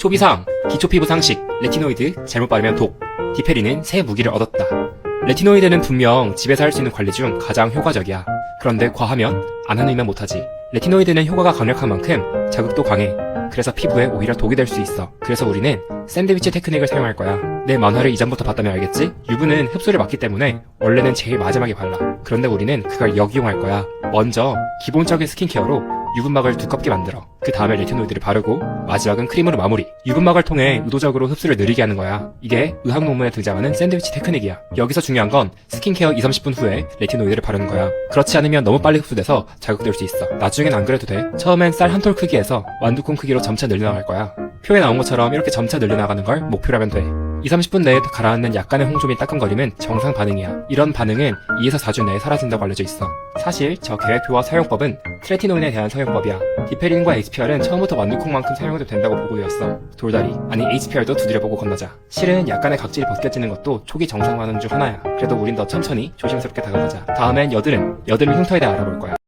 초비상, 기초피부 상식, 레티노이드, 잘못 바르면 독. 디페리는 새 무기를 얻었다. 레티노이드는 분명 집에서 할 수 있는 관리 중 가장 효과적이야. 그런데 과하면 안 하는 이면 못하지. 레티노이드는 효과가 강력한 만큼 자극도 강해. 그래서 피부에 오히려 독이 될 수 있어. 그래서 우리는 샌드위치 테크닉을 사용할 거야. 내 만화를 이전부터 봤다면 알겠지? 유분은 흡수를 막기 때문에 원래는 제일 마지막에 발라. 그런데 우리는 그걸 역이용할 거야. 먼저 기본적인 스킨케어로 유분막을 두껍게 만들어. 그 다음에 레티노이드를 바르고 마지막은 크림으로 마무리. 유분막을 통해 의도적으로 흡수를 느리게 하는 거야. 이게 의학 논문에 등장하는 샌드위치 테크닉이야. 여기서 중요한 건 스킨케어 2, 30분 후에 레티노이드를 바르는 거야. 그렇지 않으면 너무 빨리 흡수돼서 자극될 수 있어. 나중엔 안 그래도 돼. 처음엔 쌀 한 톨 크기에서 완두콩 크기로 점차 늘려나갈 거야. 표에 나온 것처럼 이렇게 점차 늘려나가는 걸 목표로 하면 돼. 2, 30분 내에 가라앉는 약간의 홍조미 따끔거림은 정상 반응이야. 이런 반응은 2에서 4주 내에 사라진다고 알려져 있어. 사실 저 계획표와 사용법은 트레티노인에 대한 사용법이야. 디페린과 HPR은 처음부터 완두콩만큼 사용해도 된다고 보고되었어. 돌다리, 아니 HPR도 두드려보고 건너자. 실은 약간의 각질이 벗겨지는 것도 초기 정상 반응 중 하나야. 그래도 우린 더 천천히 조심스럽게 다가가자. 다음엔 여드름, 여드름 흉터에 대해 알아볼 거야.